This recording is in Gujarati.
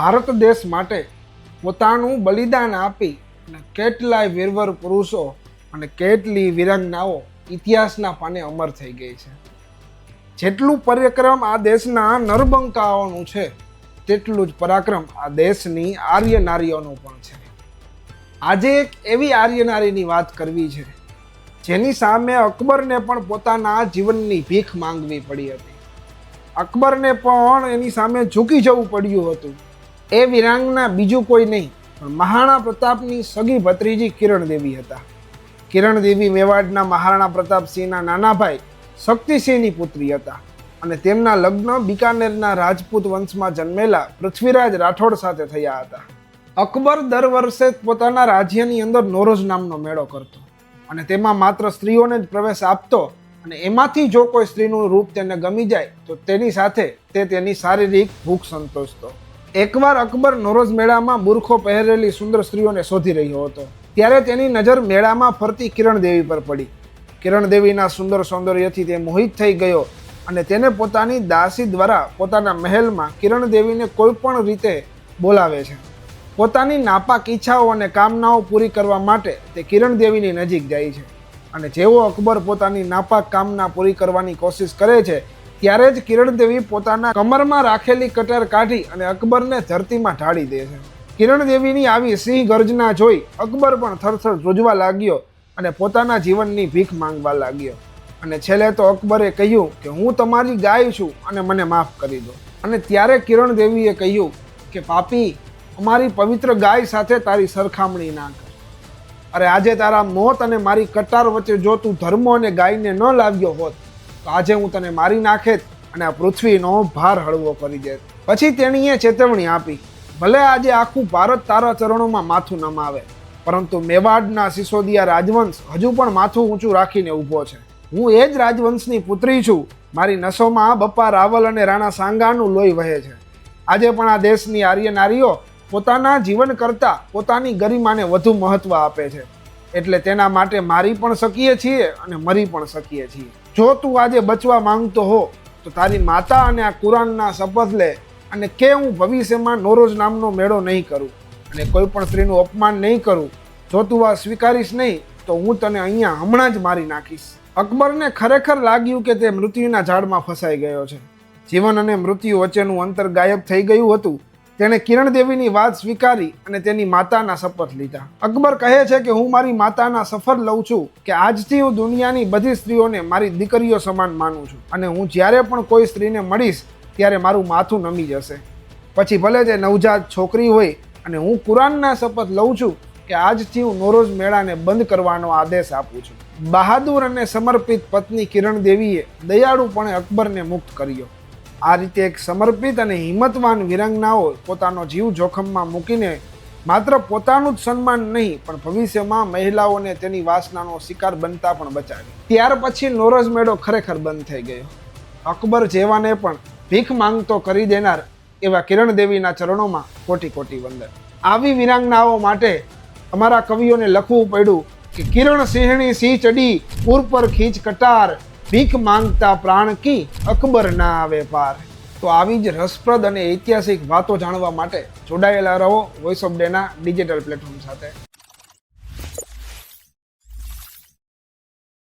ભારત દેશ માટે પોતાનું બલિદાન આપી અને કેટલાય વીરવર પુરુષો અને કેટલી વિરાંગનાઓ ઇતિહાસના પાને અમર થઈ ગઈ છે. જેટલું પરિક્રમ આ દેશના નરબંકાઓનું છે, તેટલું જ પરાક્રમ આ દેશની આર્ય નારીઓનું પણ છે. આજે એક એવી આર્ય નારીની વાત કરવી છે, જેની સામે અકબરને પણ પોતાના જીવનની ભીખ માંગવી પડી હતી. અકબરને પણ એની સામે ઝૂકી જવું પડ્યું હતું. એ વિરાંગના બીજું કોઈ નહીં, પણ મહારાણા પ્રતાપની સગી ભત્રીજી કિરણ દેવી હતા. કિરણ દેવી મેવાડના મહારાણા પ્રતાપસિંહના નાના ભાઈ શક્તિસિંહની પુત્રી હતા અને તેમના લગ્ન બિકાનેરના રાજપૂત વંશમાં જન્મેલા પૃથ્વીરાજ રાઠોડ સાથે થયા હતા. અકબર દર વર્ષે પોતાના રાજ્યની અંદર નોરોજ નામનો મેળો કરતો અને તેમાં માત્ર સ્ત્રીઓને જ પ્રવેશ આપતો અને એમાંથી જો કોઈ સ્ત્રીનું રૂપ તેને ગમી જાય તો તેની સાથે તે તેની શારીરિક ભૂખ સંતોષતો. એકવાર અકબર નોરોઝ મેળામાં બુરખો પહેરેલી સુંદર સ્ત્રીઓને શોધી રહ્યો હતો. ત્યારે તેની નજર મેળામાં ફરતી કિરણ દેવી પર પડી. કિરણ દેવીના સુંદર સૌંદર્યથી તે મોહિત થઈ ગયો અને તેને પોતાની દાસી દ્વારા પોતાના મહેલમાં કિરણ દેવીને કોઈ પણ રીતે બોલાવે છે. પોતાની નાપાક ઈચ્છાઓ અને કામનાઓ પૂરી કરવા માટે તે કિરણ દેવીની નજીક જાય છે અને જેવો અકબર પોતાની નાપાક કામના પૂરી કરવાની કોશિશ કરે છે ત્યારે જ કિરણ દેવી પોતાના કમરમાં રાખેલી કટર કાઢી અને અકબરને ધરતીમાં ઢાળી દે છે. કિરણ દેવીની આવી સિંહ ગર્જના જોઈ અકબર પણ થરથર ધ્રુજવા લાગ્યો અને પોતાના જીવનની ભીખ માંગવા લાગ્યો. અને છેલ્લે તો અકબરે કહ્યું કે હું તમારી ગાય છું અને મને માફ કરી દો. અને ત્યારે કિરણ દેવીએ કહ્યું કે, પાપી, અમારી પવિત્ર ગાય સાથે તારી સરખામણી ના કર. અરે આજે તારા મોત અને મારી કટાર વચ્ચે જો તું ધર્મ અને ગાયને ન લાવ્યો હોત તો આજે હું તને મારી નાખેત અને આ પૃથ્વીનો ભાર હળવો કરી દે. પછી તેણીએ ચેતવણી આપી, ભલે આજે આખું ભારત તારા ચરણોમાં માથું નમાવે, પરંતુ મેવાડના સિસોદિયા રાજવંશ હજુ પણ માથું ઊંચું રાખીને ઊભો છે. હું એ જ રાજવંશની પુત્રી છું, મારી નસોમાં બપ્પા રાવલ અને રાણા સાંગાનું લોહી વહે છે. આજે પણ આ દેશની આર્ય નારીઓ પોતાના જીવન કરતાં પોતાની ગરિમાને વધુ મહત્ત્વ આપે છે. એટલે તેના માટે મારી પણ શકીએ છીએ અને મરી પણ શકીએ છીએ. જો તું આજે બચવા માંગતો હો, તો તારી માતા અને આ કુરાનના શપથ લે અને કે હું ભવિષ્યમાં નોરોજ નામનો મેળો નહીં કરું અને કોઈ પણ સ્ત્રીનું અપમાન નહીં કરું, જો તું આ સ્વીકારીશ નહીં, તો હું તને અહીંયા હમણાં જ મારી નાખીશ. અકબરને ખરેખર લાગ્યું કે તે મૃત્યુના ઝાડમાં ફસાઈ ગયો છે. જીવન અને મૃત્યુ વચ્ચેનું અંતર ગાયબ થઈ ગયું હતું. તેણે કિરણ દેવીની વાત સ્વીકારી અને તેની માતાના શપથ લીધા. અકબર કહે છે કે હું મારી માતાના સફર લઉં છું કે આજથી હું દુનિયાની બધી સ્ત્રીઓને મારી દીકરીઓ સમાન માનું છું અને હું જ્યારે પણ કોઈ સ્ત્રીને મળીશ ત્યારે મારું માથું નમી જશે. પછી ભલે તે નવજાત છોકરી હોય અને હું કુરાનના શપથ લઉં છું કે આજથી હું નોરોજ મેળાને બંધ કરવાનો આદેશ આપું છું. બહાદુર અને સમર્પિત પત્ની કિરણ દેવીએ દયાળુપણે અકબરને મુક્ત કર્યો. આ રીતે એક સમર્પિત અને હિંમતવાન વિરંગનાઓ પોતાનો જીવ જોખમમાં મૂકીને માત્ર પોતાનું જ સન્માન નહીં, પણ ભવિષ્યમાં મહિલાઓને તેની વાસનાનો શિકાર બનતા પણ બચાવી. ત્યાર પછી નોરોજ મેળો ખરેખર બંધ થઈ ગયો. અકબર જેવાને પણ ભીખ માંગતો કરી દેનાર એવા કિરણ દેવીના ચરણોમાં કોટી કોટી વંદન. આવી વિરાંગનાઓ માટે અમારા કવિઓને લખવું પડ્યું કે કિરણ સિંહણી સિંહ ચડી પૂર પર ખીચ કટાર ભીખ માંગતા પ્રાણ કી અકબર ના આવે પાર. તો આવી જ રસપ્રદ અને ઐતિહાસિક વાતો જાણવા માટે જોડાયેલા રહો વોઇસ ઓફ ડેના ડિજિટલ પ્લેટફોર્મ સાથે.